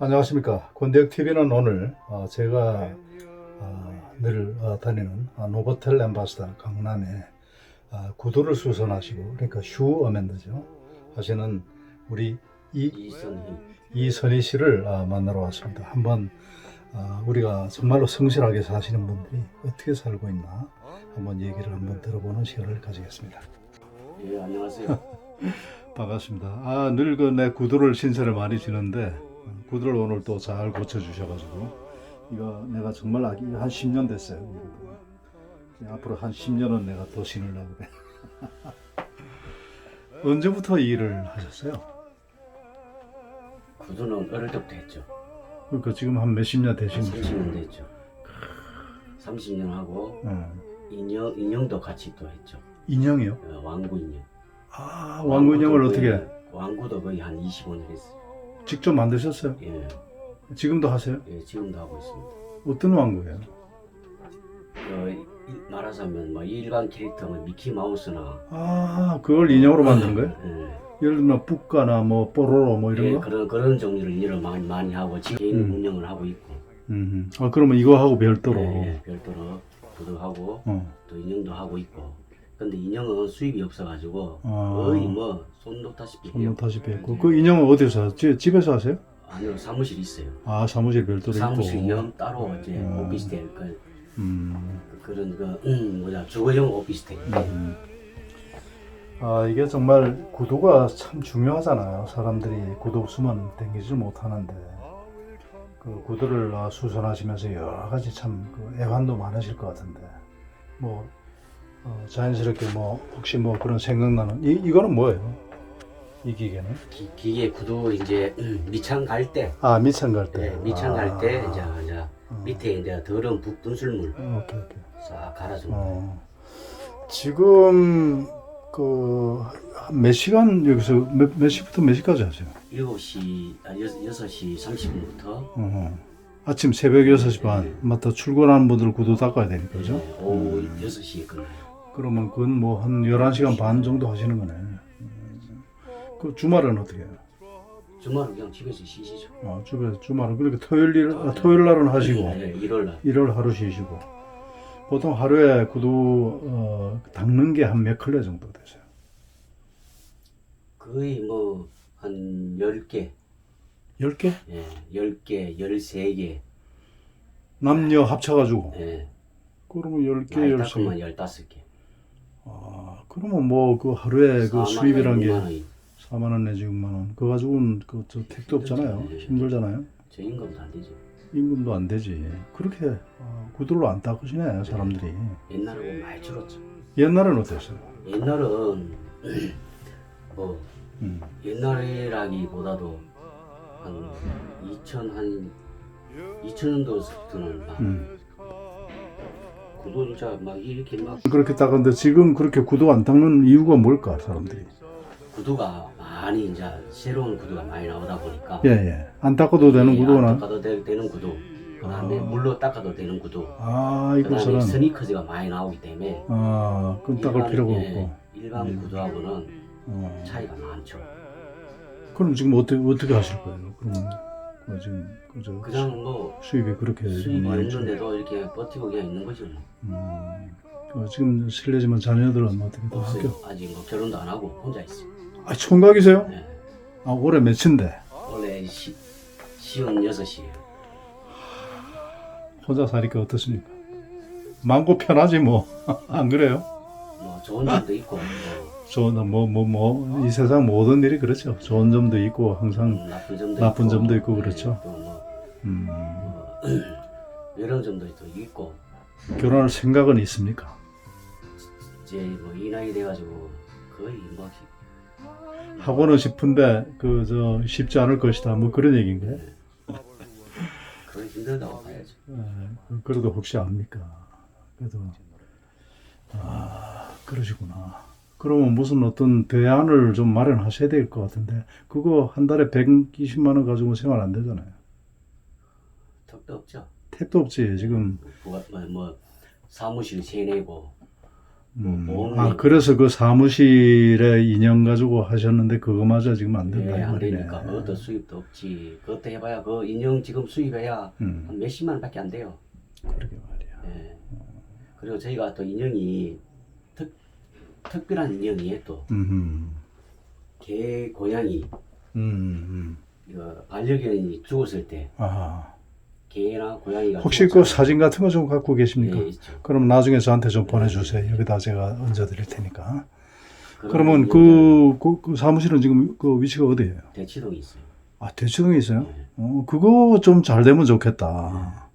안녕하십니까. 권대혁 TV는 오늘 어, 제가 어, 늘 어, 다니는 어, 노보텔 엠바스다 강남에 어, 구두를 수선하시고 그러니까 슈 어맨드죠 하시는 우리 이, 이선희 이선희 씨를 어, 만나러 왔습니다. 한번 어, 우리가 정말로 성실하게 사시는 분들이 어떻게 살고 있나 한번 얘기를 한번 들어보는 시간을 가지겠습니다. 예 안녕하세요 반갑습니다. 아, 늘그내 구두를 신세를 많이 지는데 어, 구두를 오늘 또 잘 고쳐 주셔가지고 이거 내가 정말 아기 한 10년 됐어요. 앞으로 한 10년은 내가 더 신으려고 그래. 언제부터 이 일을 하셨어요? 구두는 어릴 때부터 했죠 그러니까 지금 한 몇십 년 되신 거죠? 30년 됐죠 30년 하고 어. 인형 인형도 같이 또 했죠 인형이요? 어, 왕구 인형 아, 왕구 인형을 어떻게 왕구도 거의 한 25년 했어요 직접 만드셨어요? 예, 지금도 하세요? 예 지금도 하고 있습니다 어떤 왕구예요? 그 이- 말하자면 뭐 일반 캐릭터 뭐 미키 마우스나 아, 그걸 인형으로 만든 거예요? 예, 예를 들면 뿌까나 뭐 뽀로로 뭐 이런 예, 거? 그런 그런 종류를 일을 많이 많이 하고 지금 개인 음. 운영을 하고 있고 음. 아 그러면 이거 하고 별도로. 예, 예, 별도로 구두하고 어. 또 인형도 하고 있고 근데 인형은 수입이 없어가지고 아. 거의 뭐 손 놓다시피 해요 손놓다시피 했고 그 인형은 어디서 하- 집- 집에서 하세요? 아니요 사무실 있어요 아 사무실 별도로 사무실형 있고. 따로 이제 음. 오피스텔 그, 음. 그런 그 음, 뭐냐 주거용 오피스텔 음. 아 이게 정말 구두가 참 중요하잖아요. 사람들이 구두 없으면 댕기질 못하는데 그 구두를 아, 수선하시면서 여러 가지 참그 애환도 많으실 것 같은데 뭐 어, 자연스럽게 뭐 혹시 뭐 그런 생각나는 이 이거는 뭐예요? 이 기계는? 기, 기계 구두 이제 음, 미창 갈 때아 미창 갈 때. 네, 미창 갈 아. 때 이제, 이제 어. 밑에 이제 더러운 북 분술물 오케이 오케이. 싹 갈아줍니다 어, 지금 그 몇 시간 여기서 몇, 몇 시부터 몇 시까지 하세요? 7시 아 6, 6시 30분부터 어, 아침 새벽 6시 반 맞다 출근하는 분들 구두 닦아야 되니까 그죠? 오후 음. 6시에 끝나요 그러면 그건 뭐 한 11시간 반 정도 하시는 거네. 음. 그 주말은 어떻게 해요? 주말은 그냥 집에서 쉬시죠. 어, 주말, 주말은 그렇게 토요일, 일, 아, 토요일 날은 하시고 네, 일요일 날. 일요일 하루 쉬시고. 보통 하루에 구두 어, 닦는 게 한몇 컬레 정도 되세요? 거의 뭐 한 10개. 10개? 예, 10개, 13개. 남녀 합쳐가지고. 예, 그러면 10개, 나이 13개. 닦으면 15개 아, 그러면 뭐 그 하루에 그 수입이란 게 6만 원이 4만 원 내지 6만 원. 그거 가지고는 그저 택도 없잖아요. 힘들죠. 힘들잖아요. 저 임금도 안 되죠 임금도 안 되지. 그렇게 어, 구두로 안 닦으시네 사람들이. 옛날하고 많이 줄었죠 옛날엔 어땠어요? 옛날은 뭐 음. 옛날이라기보다도 한 2000, 한 2000년도부터는 막 음. 구도 진짜 막 이렇게 막 그렇게 닦았는데 지금 그렇게 구두 안 닦는 이유가 뭘까 사람들이? 구두가 많이 이제 새로운 구두가 많이 나오다 보니까 예 예. 안 닦아도 되는 예, 구두나. 안 닦아도 되, 는 구두 그다음에 아. 물로 닦아도 되는 구두 아 그다음에 이것은 스니커즈가 많이 나오기 때문에 아 그럼 닦을 필요가 예, 없고. 일반 음. 구두하고는 어. 차이가 많죠. 그럼 지금 어떻게 어떻게 하실 거예요? 그러면 그 지금 그저 그냥 뭐 수입이 그렇게 수입이 많이 줄- 없는 데도 이렇게 버티고 그냥 있는 거죠. 뭐. 음, 그 지금 실례지만 자녀들은 어떻게 다 없어요. 학교? 아직 뭐 결혼도 안 하고 혼자 있어. 아 총각이세요? 예. 아 올해 몇인데? 원래 시, 시은 여섯이에요. 혼자 사니까 어떻습니까? 많고 편하지 뭐 안 그래요? 뭐 좋은 점도 있고 뭐 좋은 뭐 뭐 뭐 이 세상 모든 일이 그렇죠. 좋은 점도 있고 항상 음, 나쁜 점도 나쁜 있고, 점도 있고 예, 그렇죠. 또 뭐 음, 뭐, 이런 점도 또 있고 결혼할 생각은 있습니까? 이제 뭐 이 나이 돼가지고 거의 뭐 하고는 싶은데 그 저 쉽지 않을 것이다 뭐 그런 얘기인가요? 거의 힘들다고 봐야죠. 에, 그래도 혹시 압니까? 그래도 아 그러시구나. 그러면 무슨 어떤 대안을 좀 마련하셔야 될 것 같은데 그거 한 달에 120만 원 가지고 생활 안 되잖아요. 턱도 없죠. 택도 없지 지금 뭐, 뭐, 뭐 사무실 세내고 음. 보험 아 그래서 그 사무실에 인형 가지고 하셨는데 그거마저 지금 안 된다 예, 이 안. 되니까 그것도 수입도 없지. 그것도 해봐야 그 인형 지금 수입해야 음, 한 몇십만 원밖에 안 돼요. 그러게 말이야. 예. 그리고 저희가 또 인형이 특 특별한 인형이에요 또. 음, 개, 고양이, 음. 이거 반려견이 죽었을 때아 개나 고양이가 혹시 그 죽었잖아요. 사진 같은 거 좀 갖고 계십니까? 예, 있죠. 그럼 나중에 저한테 좀 보내주세요. 여기다 제가 얹어드릴 테니까. 그런 그러면 그, 그, 그 사무실은 지금 그 위치가 어디예요? 대치동에 있어요. 아 대치동에 있어요? 예. 어 그거 좀 잘 되면 좋겠다.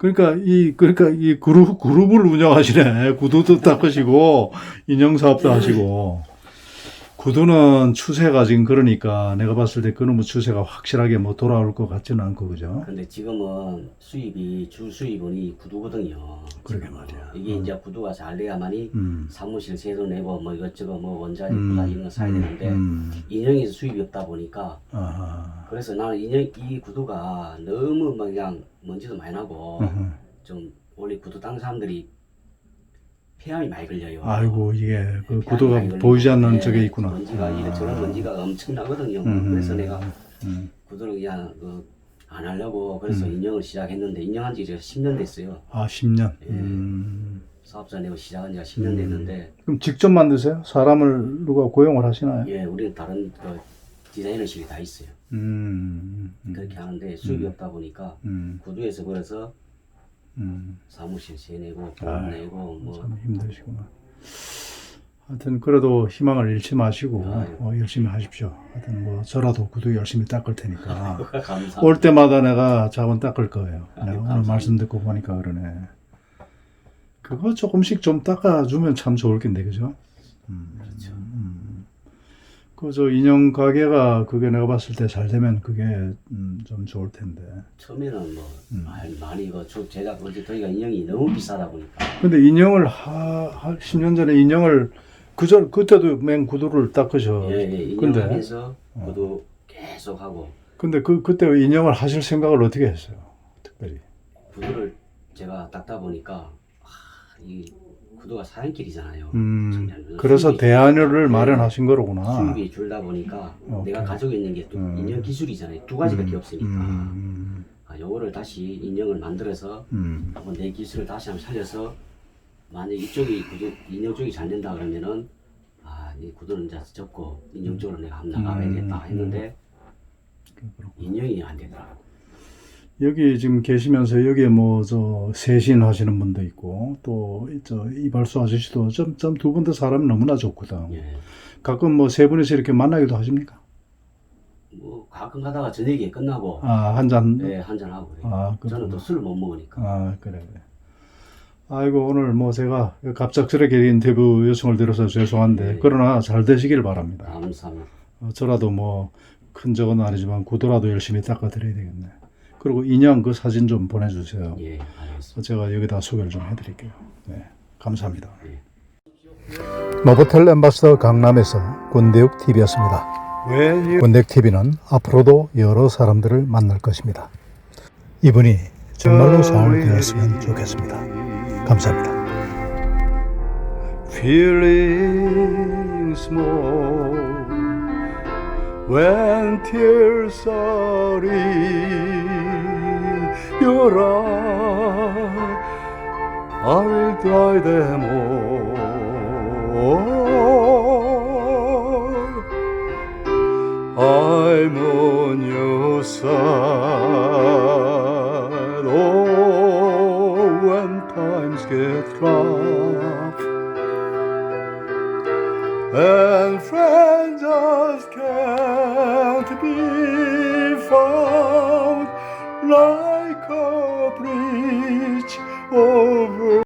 그러니까 이 그러니까 이 그룹 그룹을 운영하시네. 구두도 닦으시고 인형 사업도 하시고 구두는 추세가 지금 그러니까 내가 봤을 때 그놈의 추세가 확실하게 뭐 돌아올 것 같지는 않고 그죠? 근데 지금은 수입이 주 수입은 이 구두거든요. 그러게. 말이야. 이게 음. 이제 구두가 잘 돼야만이 음. 사무실 세도 내고 뭐 이것저것 뭐 원자재 음, 부사 이런 거 사야 되는데 음. 인형에서 수입이 없다 보니까 아하. 그래서 나는 인형 이 구두가 너무 막 그냥 먼지도 많이 나고 어허. 좀 원래 구두 딴 사람들이 폐암이 많이 걸려요. 아이고 이게 그 구두가 보이지 않는 예, 저게 있구나. 먼지가 아. 먼지가 엄청 나거든요. 음, 그래서 내가 음. 구두를 그냥 그, 안 하려고 그래서 음. 인형을 시작했는데 인형한 지 이제 10년 됐어요. 아 10년. 예. 음. 사업자 내고 시작한 지가 10년 음. 됐는데 그럼 직접 만드세요? 사람을 누가 고용을 하시나요? 예, 우리는 다른 그 디자이너실이 다 있어요. 음. 음. 그렇게 하는데 수입이 음. 없다 보니까 음. 구두에서 그래서 음. 사무실 세 내고 아이고, 돈 내고 뭐 참 힘드시구나. 하여튼 그래도 희망을 잃지 마시고 아유. 어, 열심히 하십시오. 하여튼 뭐 저라도 구두 열심히 닦을 테니까 감사. 올 때마다 내가 자원 닦을 거예요. 아유, 내가 오늘 감사합니다. 말씀 듣고 보니까 그러네. 그거 조금씩 좀 닦아주면 참 좋을 텐데 그죠? 음, 그렇죠. 음. 그저 인형 가게가 그게 내가 봤을 때 잘 되면 그게 음, 좀 좋을 텐데. 처음에는 뭐 음. 많이, 많이 이거 저 제가 어제 저희가 인형이 너무 비싸다 보니까 근데 인형을 하, 하 10년 전에 인형을 그전 그때도 맨 구두를 닦으셔. 예, 예, 근데 하면서 어. 구두 계속 하고 근데 그 그때 인형을 하실 생각을 어떻게 했어요? 특별히. 구두를 제가 닦다 보니까 아, 이 구두가 사연길이잖아요. 음. 참, 그래서 대안을 네. 마련하신 거로구나. 수입이 줄다 보니까 오케이. 내가 가지고 있는 게 또 음. 인형 기술이잖아요. 두 가지밖에 음, 없으니까 음, 아, 요거를 다시 인형을 만들어서 음, 한번 내 기술을 다시 한번 살려서 만약 이쪽이 구두 인형 쪽이 잘 된다 그러면은 아이 구두는 이제 접고 인형 쪽으로 내가 한번 나가야겠다 음, 했는데 그렇구나. 인형이 안 되더라고. 여기 지금 계시면서 여기에 뭐 저 세신 하시는 분도 있고 또 저 이발소 아저씨도 점점 두분다 사람이 너무나 좋거든. 예. 가끔 뭐 세 분이서 이렇게 만나기도 하십니까? 뭐 가끔 가다가 저녁에 끝나고 아 한 잔. 네, 한잔 하고 그래요. 아 저는 그렇구나. 또 술을 못 먹으니까. 아 그래 그래. 아이고 오늘 뭐 제가 갑작스럽게 인터뷰 요청을 드려서 죄송한데 네. 그러나 잘 되시길 바랍니다. 감사합니다. 어, 저라도 뭐 큰 적은 아니지만 구도라도 열심히 닦아드려야 되겠네. 그리고 인형 그 사진 좀 보내주세요. 예, 알겠습니다. 제가 여기다 소개를 좀 해드릴게요. 네, 감사합니다. 예. 노보텔 엠바스더 강남에서 권대욱 TV였습니다. 권대욱 TV는 앞으로도 여러 사람들을 만날 것입니다. 이분이 정말로 잘 되었으면 좋겠습니다. 감사합니다. Feeling small when tears are in your eyes. I will dry them all. I'm on your side. Times get rough. And friends just can't be found like a bridge over